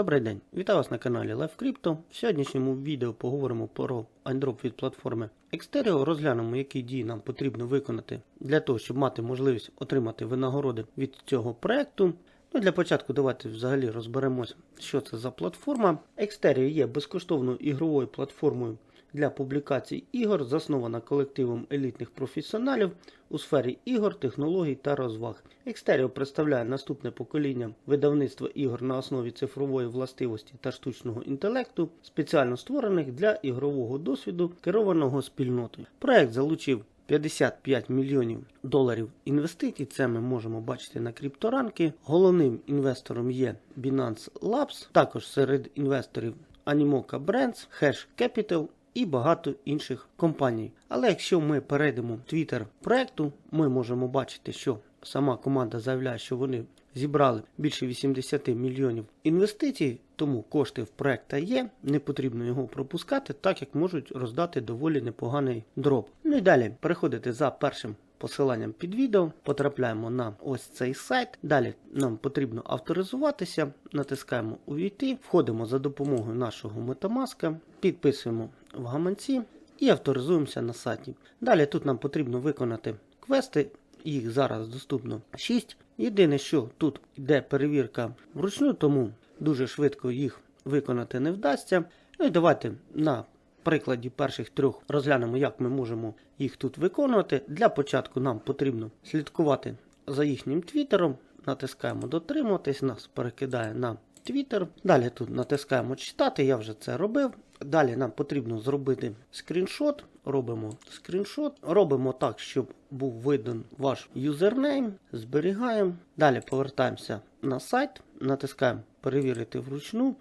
Добрий день, вітаю вас на каналі Live Crypto. В сьогоднішньому відео поговоримо про айндроп від платформи Xterio. Розглянемо, які дії нам потрібно виконати для того, щоб мати можливість отримати винагороди від цього проекту. Ну, для початку давайте взагалі розберемось, що це за платформа. Xterio є безкоштовною ігровою платформою для публікацій ігор, заснована колективом елітних професіоналів у сфері ігор, технологій та розваг. Xterio представляє наступне покоління видавництва ігор на основі цифрової властивості та штучного інтелекту, спеціально створених для ігрового досвіду, керованого спільнотою. Проект залучив 55 мільйонів доларів інвестицій. Це ми можемо бачити на крипторанки. Головним інвестором є Binance Labs, також серед інвесторів Animoca Brands, Hash Capital і багато інших компаній. Але якщо ми перейдемо в Twitter проекту, ми можемо бачити, що сама команда заявляє, що вони зібрали більше 80 мільйонів інвестицій, тому кошти в проекта є, не потрібно його пропускати, так як можуть роздати доволі непоганий дроп. Ну і далі переходите за першим. Посиланням під відео потрапляємо на ось цей сайт. Далі нам потрібно авторизуватися, натискаємо Увійти, входимо за допомогою нашого Metamask, підписуємо в гаманці і авторизуємося на сайті. Далі тут нам потрібно виконати квести, їх зараз доступно 6. Єдине, що тут йде перевірка вручну, тому дуже швидко їх виконати не вдасться. Ну і давайте на прикладі перших трьох розглянемо, як ми можемо їх тут виконувати. Для початку нам потрібно слідкувати за їхнім твіттером. Натискаємо дотримуватись, нас перекидає на Twitter. Далі тут натискаємо читати, я вже це робив. Далі нам потрібно зробити скріншот. Робимо скріншот. Робимо так, щоб був виден ваш юзернейм. Зберігаємо. Далі повертаємося на сайт, натискаємо перевірити вручну.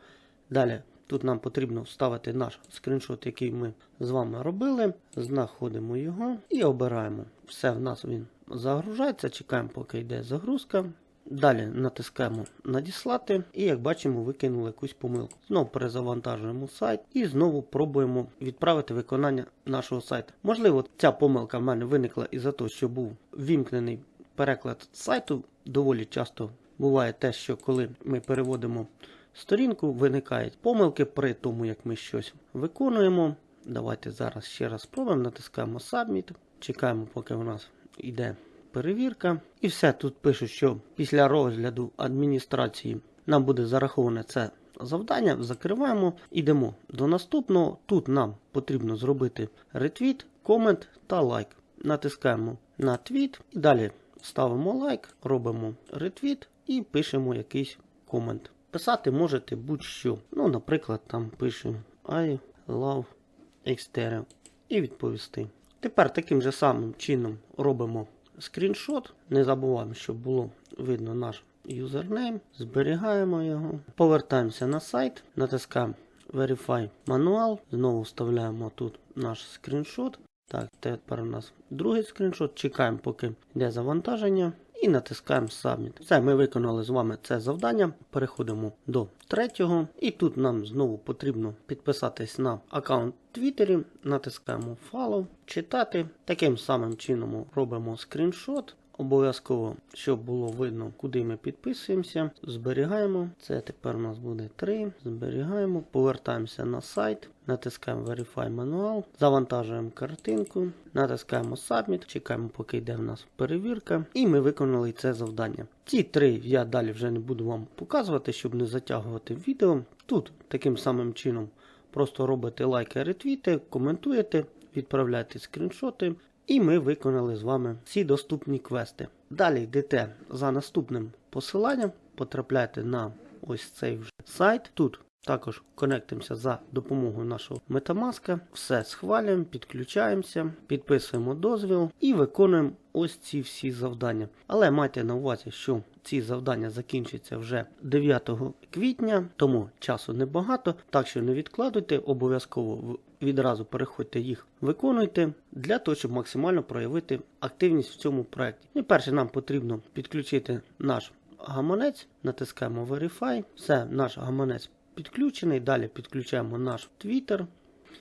Далі тут нам потрібно вставити наш скріншот, який ми з вами робили. Знаходимо його і обираємо. Все, в нас він загружається. Чекаємо, поки йде загрузка. Далі натискаємо надіслати і, як бачимо, викинули якусь помилку. Знову перезавантажуємо сайт і знову пробуємо відправити виконання нашого сайту. Можливо, ця помилка в мене виникла із-за того, що був вімкнений переклад сайту. Доволі часто буває те, що коли ми переводимо сторінку, виникають помилки при тому, як ми щось виконуємо. Давайте зараз ще раз спробуємо, натискаємо Submit, чекаємо, поки у нас йде перевірка. І все тут пишуть, що після розгляду адміністрації нам буде зараховане це завдання. Закриваємо, йдемо до наступного. Тут нам потрібно зробити ретвіт, комент та лайк. Натискаємо на твіт і далі ставимо лайк, робимо ретвіт і пишемо якийсь комент. Писати можете будь-що. Ну, наприклад, там пишемо I love Xterra і відповісти. Тепер таким же самим чином робимо скріншот. Не забуваємо, щоб було видно наш юзернейм. Зберігаємо його. Повертаємося на сайт, натискаємо Verify мануал. Знову вставляємо тут наш скріншот. Так, тепер у нас другий скріншот. Чекаємо, поки йде завантаження. І натискаємо Submit. Все, ми виконали з вами це завдання. Переходимо до третього. І тут нам знову потрібно підписатись на аккаунт Твіттері. Натискаємо Follow, читати. Таким самим чином робимо скріншот. Обов'язково, щоб було видно, куди ми підписуємося. Зберігаємо. Це тепер у нас буде 3. Зберігаємо, повертаємося на сайт, натискаємо Verify мануал, завантажуємо картинку, натискаємо Submit, чекаємо, поки йде в нас перевірка. І ми виконали це завдання. Ці три я далі вже не буду вам показувати, щоб не затягувати відео. Тут таким самим чином просто робите лайки, ретвіти, коментуєте, відправляєте скріншоти. І ми виконали з вами всі доступні квести. Далі йдете за наступним посиланням, потрапляєте на ось цей вже сайт. Тут також конектимося за допомогою нашого Metamask. Все схвалюємо, підключаємося, підписуємо дозвіл і виконуємо ось ці всі завдання. Але майте на увазі, що ці завдання закінчаться вже 9 квітня, тому часу небагато. Так що не відкладуйте, обов'язково відразу переходьте їх, виконуйте для того, щоб максимально проявити активність в цьому проєкті. І перше нам потрібно підключити наш гаманець, натискаємо Verify. Все, наш гаманець підключений. Далі підключаємо наш Twitter,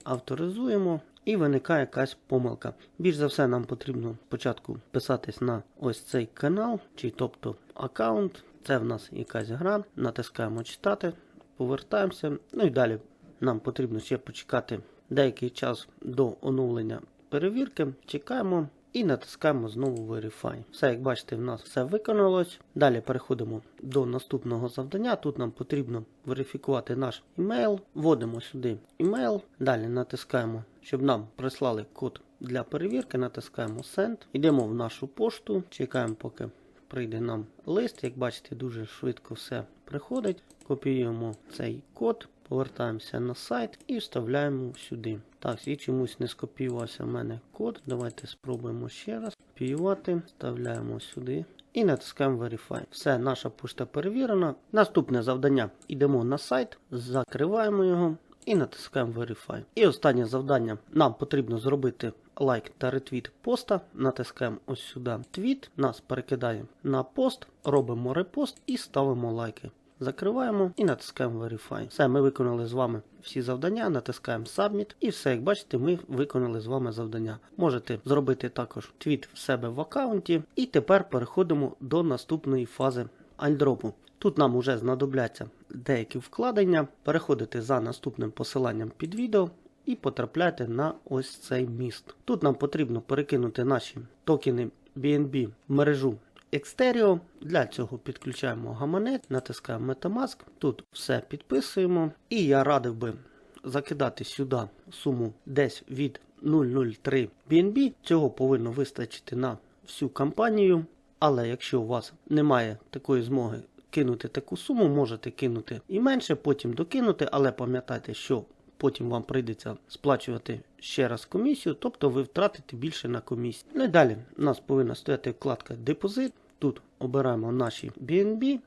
авторизуємо. І виникає якась помилка. Більш за все, нам потрібно спочатку писатись на ось цей канал, чи тобто аккаунт. Це в нас якась гра. Натискаємо читати. повертаємося. Ну і далі нам потрібно ще почекати деякий час до оновлення перевірки. Чекаємо. І натискаємо знову Verify. Все, як бачите, в нас все виконалось. Далі переходимо до наступного завдання. Тут нам потрібно верифікувати наш імейл. Вводимо сюди імейл. Далі натискаємо, щоб нам прислали код для перевірки. Натискаємо Send. Йдемо в нашу пошту. Чекаємо, поки прийде нам лист. Як бачите, дуже швидко все приходить. Копіюємо цей код. Повертаємося на сайт і вставляємо сюди. Так, і чомусь не скопіювався в мене код. Давайте спробуємо ще раз. Копіювати, вставляємо сюди і натискаємо Verify. Все, наша пошта перевірена. Наступне завдання. Йдемо на сайт, закриваємо його і натискаємо Verify. І останнє завдання. Нам потрібно зробити лайк та ретвіт поста. Натискаємо ось сюди твіт, нас перекидає на пост, робимо репост і ставимо лайки. Закриваємо і натискаємо Verify. Все, ми виконали з вами всі завдання, натискаємо Submit. І все, як бачите, ми виконали з вами завдання. Можете зробити також твіт в себе в аккаунті. І тепер переходимо до наступної фази альдропу. Тут нам вже знадобляться деякі вкладення. Переходите за наступним посиланням під відео. І потрапляєте на ось цей міст. Тут нам потрібно перекинути наші токени BNB в мережу Exterio. Для цього підключаємо гаманець, натискаємо Metamask. Тут все підписуємо. І я радив би закидати сюди суму десь від 0,03 BNB. Цього повинно вистачити на всю кампанію. Але якщо у вас немає такої змоги кинути таку суму, можете кинути і менше, потім докинути, але пам'ятайте, що потім вам прийдеться сплачувати ще раз комісію, тобто ви втратите більше на комісії. Ну і далі у нас повинна стояти вкладка Депозит. Тут обираємо наші BNB.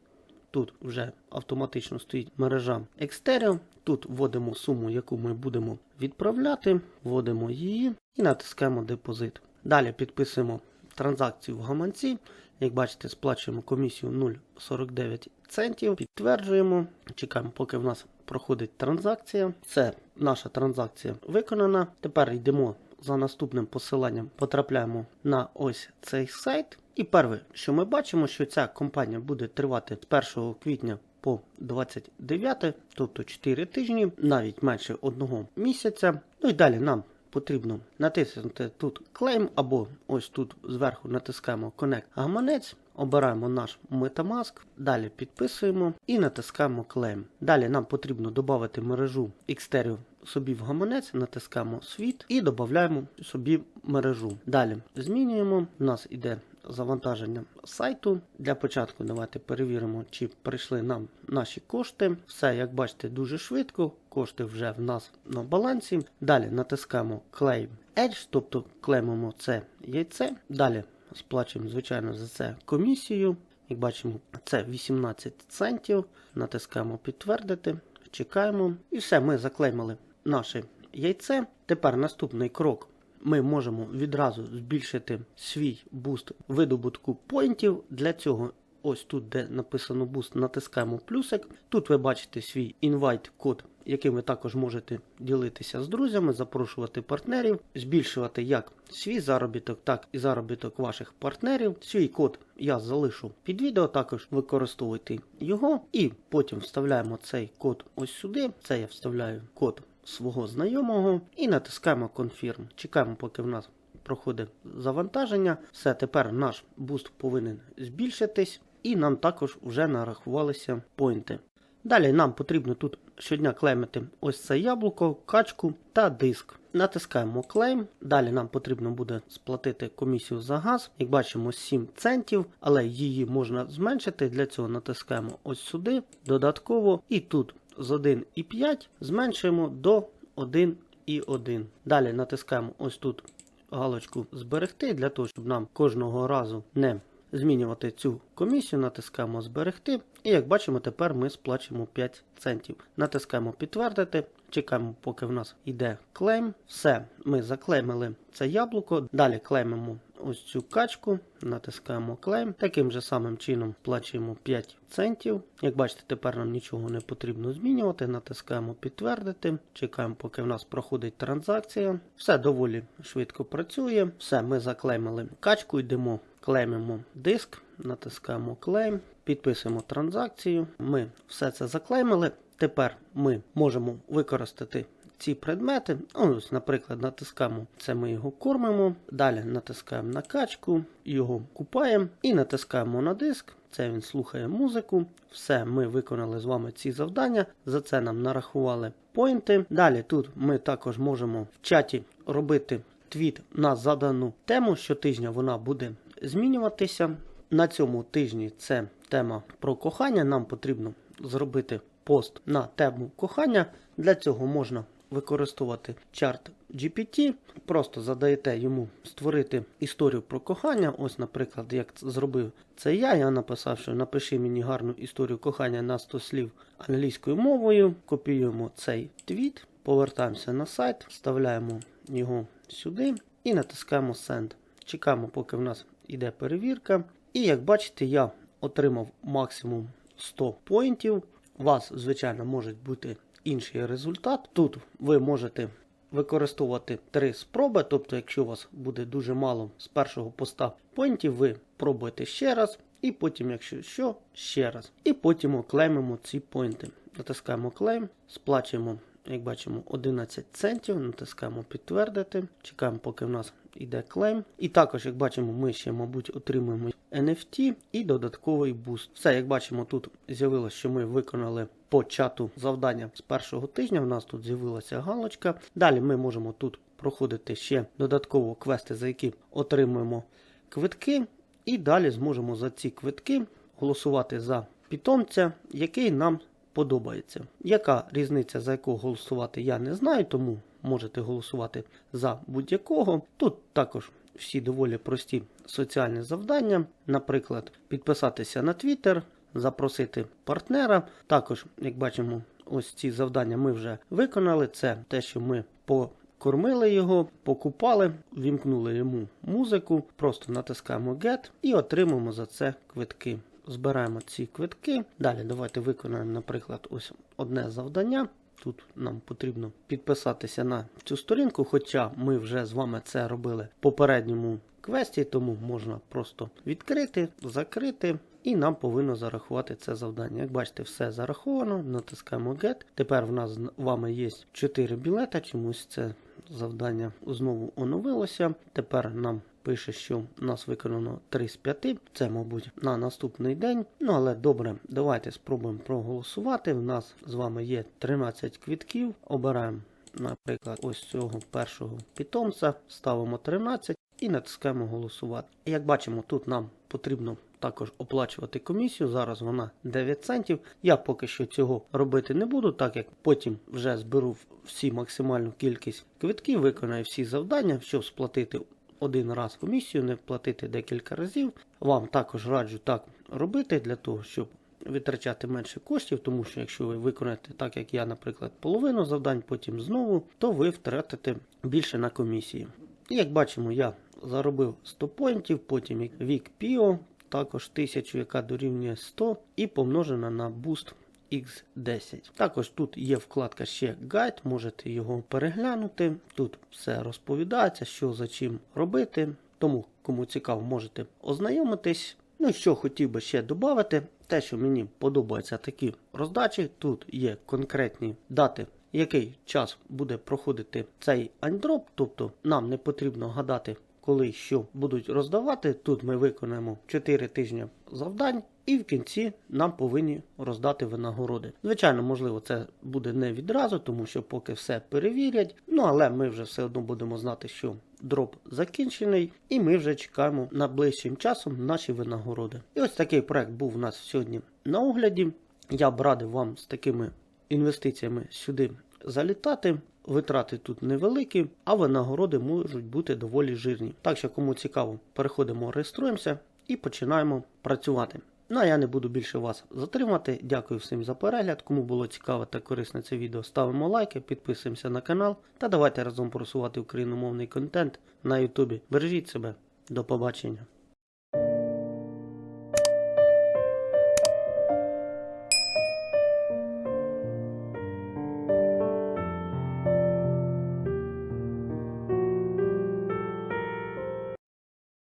Тут вже автоматично стоїть мережа Exterio. Тут вводимо суму, яку ми будемо відправляти, вводимо її і натискаємо депозит. Далі підписуємо транзакцію в гаманці. Як бачите, сплачуємо комісію 0,49 центів. Підтверджуємо. Чекаємо, поки в нас проходить транзакція. Це наша транзакція виконана. Тепер йдемо за наступним посиланням, потрапляємо на ось цей сайт. І перше, що ми бачимо, що ця компанія буде тривати з 1 квітня по 29, тобто 4 тижні, навіть менше одного місяця. Ну і далі нам потрібно натиснути тут Claim, або ось тут зверху натискаємо Connect гаманець, обираємо наш Metamask, далі підписуємо і натискаємо Claim. Далі нам потрібно додати мережу Xtereo собі в гаманець, натискаємо Світ і додаємо собі мережу. Далі змінюємо, у нас іде завантаження сайту. Для початку давайте перевіримо, чи прийшли нам наші кошти. Все, як бачите, дуже швидко. Кошти вже в нас на балансі. Далі натискаємо Claim Edge, тобто клеймимо це яйце. Далі сплачуємо, звичайно, за це комісію. Як бачимо, це 18 центів. Натискаємо підтвердити, чекаємо. І все, ми заклеймили наше яйце. Тепер наступний крок. Ми можемо відразу збільшити свій буст видобутку поінтів. Для цього, ось тут, де написано буст, натискаємо плюсик. Тут ви бачите свій інвайт-код, яким ви також можете ділитися з друзями, запрошувати партнерів, збільшувати як свій заробіток, так і заробіток ваших партнерів. Свій код я залишу під відео, також використовуйте його. І потім вставляємо цей код ось сюди. Це я вставляю код свого знайомого і натискаємо Confirm. Чекаємо, поки в нас проходить завантаження. Все, тепер наш буст повинен збільшитись, і нам також вже нарахувалися поінти. Далі нам потрібно тут щодня клеймити ось це яблуко, качку та диск. Натискаємо клейм. Далі нам потрібно буде сплатити комісію за газ. Як бачимо, 7 центів, але її можна зменшити. Для цього натискаємо ось сюди, додатково, і тут з 1,5 зменшуємо до 1,1. Далі натискаємо ось тут галочку зберегти, для того, щоб нам кожного разу не змінювати цю комісію, натискаємо зберегти. І як бачимо, тепер ми сплачуємо 5 центів. Натискаємо підтвердити. Чекаємо, поки в нас йде клейм. Все, ми заклеймили це яблуко. Далі клеймимо ось цю качку, натискаємо клейм. Таким же самим чином сплачуємо 5 центів. Як бачите, тепер нам нічого не потрібно змінювати. Натискаємо підтвердити. Чекаємо, поки в нас проходить транзакція. Все доволі швидко працює. Все, ми заклеймили качку, йдемо, клеймимо диск, натискаємо клейм. Підписуємо транзакцію. Ми все це заклеймили. Тепер ми можемо використати ці предмети. Ось, наприклад, натискаємо це, ми його кормимо. Далі натискаємо на качку, його купаємо і натискаємо на диск. Це він слухає музику. Все, ми виконали з вами ці завдання. За це нам нарахували поінти. Далі тут ми також можемо в чаті робити твіт на задану тему. Щотижня вона буде змінюватися. На цьому тижні це тема про кохання. Нам потрібно зробити пост на тему кохання. Для цього можна використовувати чарт GPT. Просто задаєте йому створити історію про кохання. Ось, наприклад, як зробив це я. Я написав, що напиши мені гарну історію кохання на 100 слів англійською мовою. Копіюємо цей твіт, повертаємося на сайт, вставляємо його сюди і натискаємо Send. Чекаємо, поки в нас йде перевірка. І як бачите, я отримав максимум 100 поінтів. У вас, звичайно, може бути інший результат. Тут ви можете використовувати три спроби, тобто, якщо у вас буде дуже мало з першого поста поінтів, ви пробуєте ще раз, і потім, якщо що, ще раз. І потім клеймимо ці поінти. Натискаємо клейм, сплачуємо, як бачимо, 11 центів, натискаємо підтвердити, чекаємо, поки в нас йде клейм. І також, як бачимо, ми ще, мабуть, отримуємо NFT і додатковий буст. Все, як бачимо, тут з'явилося, що ми виконали по чату завдання з першого тижня. У нас тут з'явилася галочка. Далі ми можемо тут проходити ще додатково квести, за які отримуємо квитки. І далі зможемо за ці квитки голосувати за питомця, який нам подобається. Яка різниця, за якого голосувати, я не знаю, тому можете голосувати за будь-якого. Тут також всі доволі прості соціальні завдання, наприклад, підписатися на Twitter, запросити партнера. Також, як бачимо, ось ці завдання ми вже виконали. Це те, що ми покормили його, покупали, вімкнули йому музику, просто натискаємо Get і отримаємо за це квитки. Збираємо ці квитки. Далі давайте виконаємо, наприклад, ось одне завдання. Тут нам потрібно підписатися на цю сторінку, хоча ми вже з вами це робили в попередньому квесті, тому можна просто відкрити, закрити, і нам повинно зарахувати це завдання. Як бачите, все зараховано, натискаємо Get. Тепер в нас з вами є 4 білета, чомусь це завдання знову оновилося. Тепер нам пише, що у нас виконано 3 з 5. Це, мабуть, на наступний день. Ну, але добре, давайте спробуємо проголосувати. У нас з вами є 13 квітків. Обираємо, наприклад, ось цього першого питомця, ставимо 13 і натискаємо голосувати. Як бачимо, тут нам потрібно. Також оплачувати комісію. Зараз вона 9 центів. Я поки що цього робити не буду, так як потім вже зберу всі максимальну кількість квитків, виконаю всі завдання, щоб сплатити один раз комісію, не платити декілька разів. Вам також раджу так робити для того, щоб витрачати менше коштів, тому що якщо ви виконаєте так, як я, наприклад, половину завдань, потім знову, то ви втратите більше на комісії. І як бачимо, я заробив 100 поінтів, потім вік Піо, також 1000, яка дорівнює 100, і помножена на Boost X10. Також тут є вкладка ще гайд, можете його переглянути. Тут все розповідається, що за чим робити. Тому, кому цікаво, можете ознайомитись. Ну, що хотів би ще додати, те, що мені подобаються такі роздачі, тут є конкретні дати. Який час буде проходити цей андроп, тобто нам не потрібно гадати, коли що будуть роздавати. Тут ми виконаємо 4 тижні завдань, і в кінці нам повинні роздати винагороди. Звичайно, можливо, це буде не відразу, тому що поки все перевірять. Ну але ми вже все одно будемо знати, що дроп закінчений, і ми вже чекаємо найближчим часом наші винагороди. І ось такий проект був у нас сьогодні на огляді. Я б радив вам з такими інвестиціями сюди залітати. Витрати тут невеликі, а винагороди можуть бути доволі жирні. Так що, кому цікаво, переходимо, реєструємося і починаємо працювати. Ну а я не буду більше вас затримати. Дякую всім за перегляд. Кому було цікаве та корисне це відео, ставимо лайки, підписуємося на канал та давайте разом просувати україномовний контент на Ютубі. Бережіть себе, до побачення.